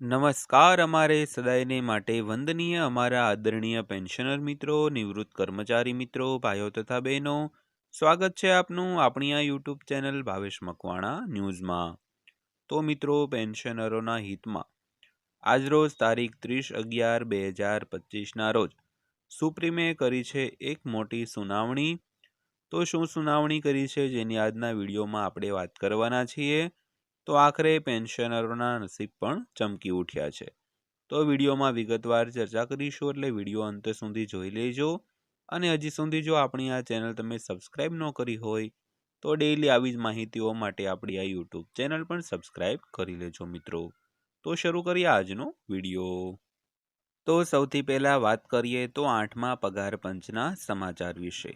નમસ્કાર અમારે સદાયને માટે વંદનીય અમારા આદરણીય પેન્શનર મિત્રો, નિવૃત્ત કર્મચારી મિત્રો, ભાઈઓ તથા બહેનો. સ્વાગત છે આપનું આપણી આ યુટ્યુબ ચેનલ ભાવેશ મકવાણા ન્યૂઝમાં. તો મિત્રો, પેન્શનરોના હિતમાં. આજરોજ તારીખ ત્રીસ અગિયાર બે હજાર પચીસના રોજ સુપ્રીમે કરી છે એક મોટી સુનાવણી. તો શું સુનાવણી કરી છે જેની આજના વિડીયોમાં આપણે વાત કરવાના છીએ? તો આખરે પેન્શનરોના નસીબ પણ ચમકી ઉઠ્યા છે. તો વિડીયોમાં વિગતવાર ચર્ચા કરીશું એટલે વીડિયો અંત સુધી જોઈ લેજો. અને હજી સુધી જો આપણી આ ચેનલ તમે સબસ્ક્રાઈબ ન કરી હોય, તો ડેઈલી આવી જ માહિતીઓ માટે આપણી આ યુટ્યુબ ચેનલ પણ સબસ્ક્રાઈબ કરી લેજો મિત્રો. તો શરૂ કરીએ આજનો વીડિયો. તો સૌથી પહેલાં વાત કરીએ તો આઠમા પગાર પંચના સમાચાર વિશે.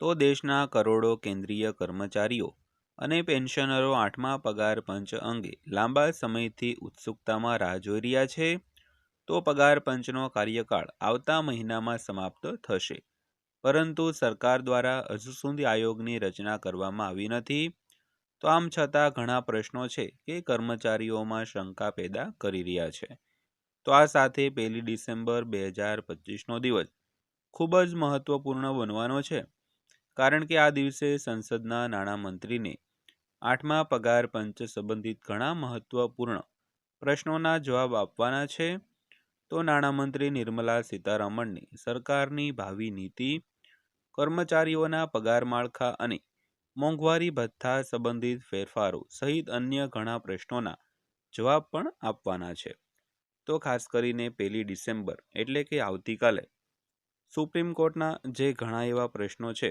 તો દેશના કરોડો કેન્દ્રીય કર્મચારીઓ અને પેન્શનરો આઠમા પગાર પંચ અંગે લાંબા સમયથી ઉત્સુકતામાં રાહ જોઈ રહ્યા છે, તો પગાર પંચનો કાર્યકાળ આવતા મહિનામાં સમાપ્ત થશે. પરંતુ સરકાર દ્વારા હજુ સુધી આયોગની રચના કરવામાં આવી નથી, તો આમ છતાં ઘણા પ્રશ્નો છે કે કર્મચારીઓમાં શંકા પેદા કરી રહ્યા છે. તો આ સાથે પહેલી ડિસેમ્બર બે હજાર પચીસનો દિવસ ખૂબ જ મહત્વપૂર્ણ બનવાનો છે. કારણ કે આ દિવસે સંસદના નાણામંત્રીને આઠમા પગાર પંચ સંબંધિત ઘણા મહત્વપૂર્ણ પ્રશ્નોના જવાબ આપવાના છે. તો નાણામંત્રી નિર્મલા સીતારમણની સરકારની ભાવિ નીતિ, કર્મચારીઓના પગાર માળખા અને મોંઘવારી ભથ્થા સંબંધિત ફેરફારો સહિત અન્ય ઘણા પ્રશ્નોના જવાબ પણ આપવાના છે. તો ખાસ કરીને પહેલી ડિસેમ્બર એટલે કે આવતીકાલે સુપ્રીમ કોર્ટના જે ઘણા એવા પ્રશ્નો છે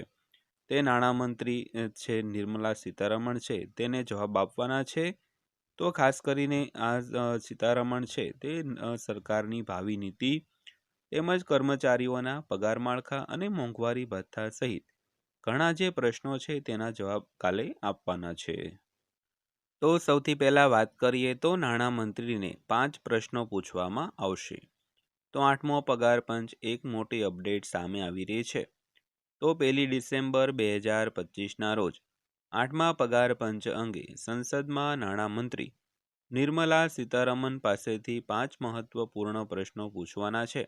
તે નાણામંત્રી છે નિર્મલા સીતારમણ છે, તેને જવાબ આપવાના છે. તો ખાસ કરીને આ સીતારમણ છે તે સરકારની ભાવિ નીતિ તેમજ કર્મચારીઓના પગાર માળખા અને મોંઘવારી ભથ્થા સહિત ઘણા જે પ્રશ્નો છે તેના જવાબ કાલે આપવાના છે. તો સૌથી પહેલાં વાત કરીએ તો નાણામંત્રીને પાંચ પ્રશ્નો પૂછવામાં આવશે. તો આઠમો પગાર પંચ એક મોટી અપડેટ સામે આવી રહી છે. તો પહેલી ડિસેમ્બર બે હજાર પચીસના રોજ આઠમા પગાર પંચ અંગે સંસદમાં નાણામંત્રી નિર્મલા સીતારમન પાસેથી પાંચ મહત્વપૂર્ણ પ્રશ્નો પૂછવાના છે.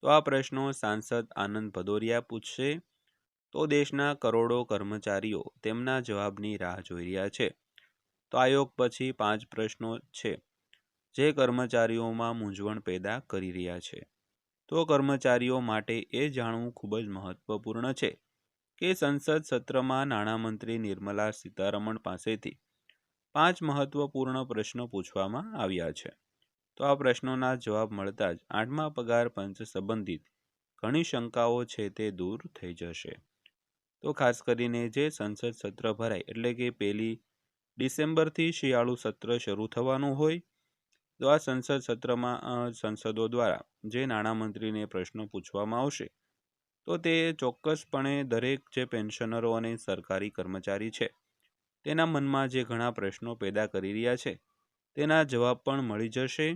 તો આ પ્રશ્નો સાંસદ આનંદ ભદોરિયા પૂછશે. તો દેશના કરોડો કર્મચારીઓ તેમના જવાબની રાહ જોઈ રહ્યા છે. તો આયોગ પછી પાંચ પ્રશ્નો છે. જે કર્મચારીઓમાં મૂંઝવણ પેદા કરી રહ્યા છે. તો કર્મચારીઓ માટે એ જાણવું ખૂબ જ મહત્વપૂર્ણ છે કે સંસદ સત્રમાં નાણામંત્રી નિર્મલા સીતારમણ પાસેથી પાંચ મહત્વપૂર્ણ પ્રશ્નો પૂછવામાં આવ્યા છે. તો આ પ્રશ્નોના જવાબ મળતા જ આઠમા પગાર પંચ સંબંધિત ઘણી શંકાઓ છે તે દૂર થઈ જશે. તો ખાસ કરીને જે સંસદ સત્ર ભરાય એટલે કે પહેલી ડિસેમ્બરથી શિયાળુ સત્ર શરૂ થવાનું હોય તો આ સંસદ સત્રમાં સંસદો દ્વારા જે નાણામંત્રીને પ્રશ્નો પૂછવામાં આવશે, તો તે ચોક્કસપણે દરેક જે પેન્શનરો અને સરકારી કર્મચારી છે, તેના મનમાં જે ઘણા પ્રશ્નો પેદા કરી રહ્યા છે, તેના જવાબ પણ મળી જશે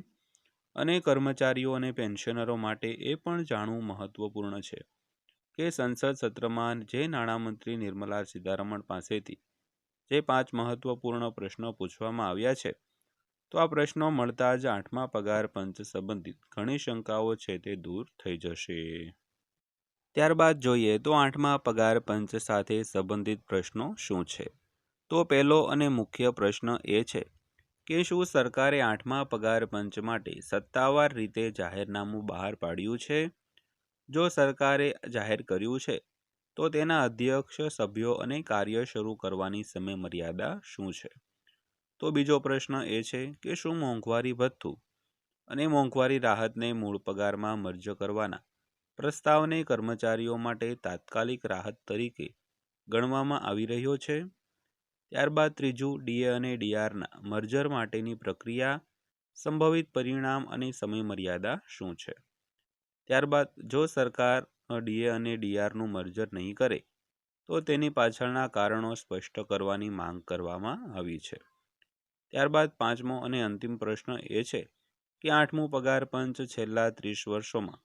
અને કર્મચારીઓ અને પેન્શનરો માટે એ પણ જાણવું મહત્વપૂર્ણ છે કે સંસદ સત્રમાં જે નાણામંત્રી નિર્મલા સીતારમણ પાસેથી જે પાંચ મહત્વપૂર્ણ પ્રશ્નો પૂછવામાં આવ્યા છે તો આ પ્રશ્નો મળતા જ આઠમા પગાર પંચ સંબંધિત ઘણી શંકાઓ છે તે દૂર થઈ જશે. ત્યારબાદ જોઈએ તો આઠમા પગાર પંચ સાથે સંબંધિત પ્રશ્નો શું છે? તો પહેલો અને મુખ્ય પ્રશ્ન એ છે કે શું સરકારે આઠમા પગાર પંચ માટે સત્તાવાર રીતે જાહેરનામું બહાર પાડ્યું છે? જો સરકારે જાહેર કર્યું છે, તો તેના અધ્યક્ષ, સભ્યો અને કાર્ય શરૂ કરવાની સમય મર્યાદા શું છે? તો બીજો પ્રશ્ન એ છે કે શું મોંઘવારી ભથ્થું અને મોંઘવારી રાહતને મૂળ પગારમાં મર્જ કરવાના પ્રસ્તાવને કર્મચારીઓ માટે તાત્કાલિક રાહત તરીકે ગણવામાં આવી રહ્યો છે. ત્યારબાદ ત્રીજું, ડીએ અને ડીઆરના મર્જર માટેની પ્રક્રિયા, સંભવિત પરિણામ અને સમયમર્યાદા શું છે? ત્યારબાદ, જો સરકાર ડીએ અને ડીઆરનું મર્જર નહીં કરે, તો તેની પાછળના કારણો સ્પષ્ટ કરવાની માંગ કરવામાં આવી છે. ત્યારબાદ પાંચમો અને અંતિમ પ્રશ્ન એ છે કે આઠમું પગાર પંચ છેલ્લા ત્રીસ વર્ષોમાં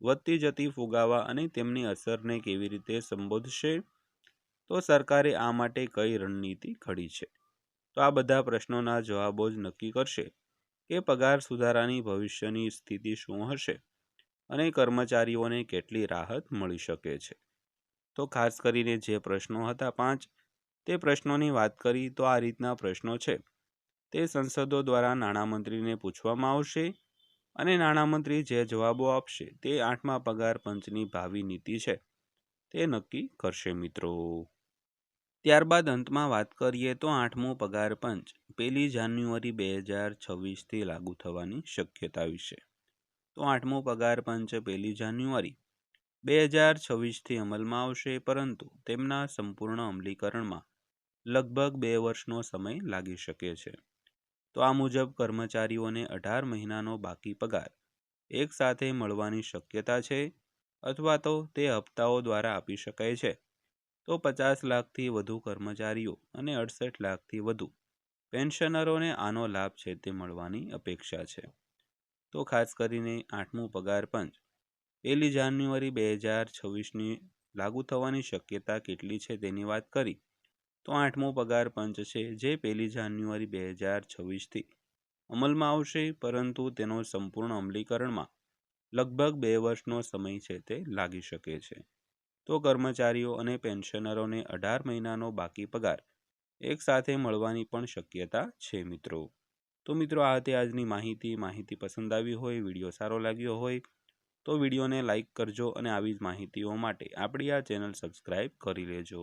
વધતી જતી ફુગાવા અને તેમની અસરને કેવી રીતે સંબોધશે? તો સરકારે આ માટે કઈ રણનીતિ ઘડી છે? તો આ બધા પ્રશ્નોના જવાબો જ નક્કી કરશે કે પગાર સુધારાની ભવિષ્યની સ્થિતિ શું હશે અને કર્મચારીઓને કેટલી રાહત મળી શકે છે? તો ખાસ કરીને જે પ્રશ્નો હતા પાંચ, તે પ્રશ્નોની વાત કરી તો આ રીતના પ્રશ્નો છે તે સંસદો દ્વારા નાણામંત્રીને પૂછવામાં આવશે અને નાણામંત્રી જે જવાબો આપશે તે આઠમા પગાર પંચની ભાવિ નીતિ છે. તે નક્કી કરશે મિત્રો. ત્યારબાદ અંતમાં વાત કરીએ તો આઠમો પગાર પંચ પહેલી જાન્યુઆરી બે હજાર છવ્વીસથી લાગુ થવાની શક્યતા વિશે. તો આઠમો પગાર પંચ પહેલી જાન્યુઆરી બે હજાર છવ્વીસથી અમલમાં આવશે પરંતુ તેમના સંપૂર્ણ અમલીકરણમાં લગભગ બે વર્ષનો સમય લાગી શકે છે. તો આ મુજબ કર્મચારીઓને અઢાર મહિનાનો બાકી પગાર, એક સાથે મળવાની શક્યતા છે અથવા તો તે હપ્તાઓ દ્વારા આપી શકાય છે. તો પચાસ લાખથી વધુ કર્મચારીઓ અને અડસઠ લાખથી વધુ પેન્શનરોને આનો લાભ છે તે મળવાની અપેક્ષા છે. તો ખાસ કરીને આઠમું પગાર પંચ, પહેલી જાન્યુઆરી બે હજાર છવ્વીસની લાગુ થવાની શક્યતા કેટલી છે તેની વાત કરી. તો આઠમો પગાર પંચ છે, જે પહેલી જાન્યુઆરી બે હજાર છવ્વીસથી અમલમાં આવશે, પરંતુ તેનો સંપૂર્ણ અમલીકરણમાં લગભગ બે વર્ષનો સમય છે તે લાગી શકે છે. તો કર્મચારીઓ અને પેન્શનરોને અઢાર મહિનાનો બાકી પગાર એક સાથે મળવાની પણ શક્યતા છે મિત્રો. તો મિત્રો, આ હતી આજની માહિતી. માહિતી પસંદ આવી હોય, વીડિયો સારો લાગ્યો હોય, તો વિડીયોને લાઇક કરજો અને આવી જ માહિતીઓ માટે આપણી આ ચેનલ સબસ્ક્રાઈબ કરી લેજો.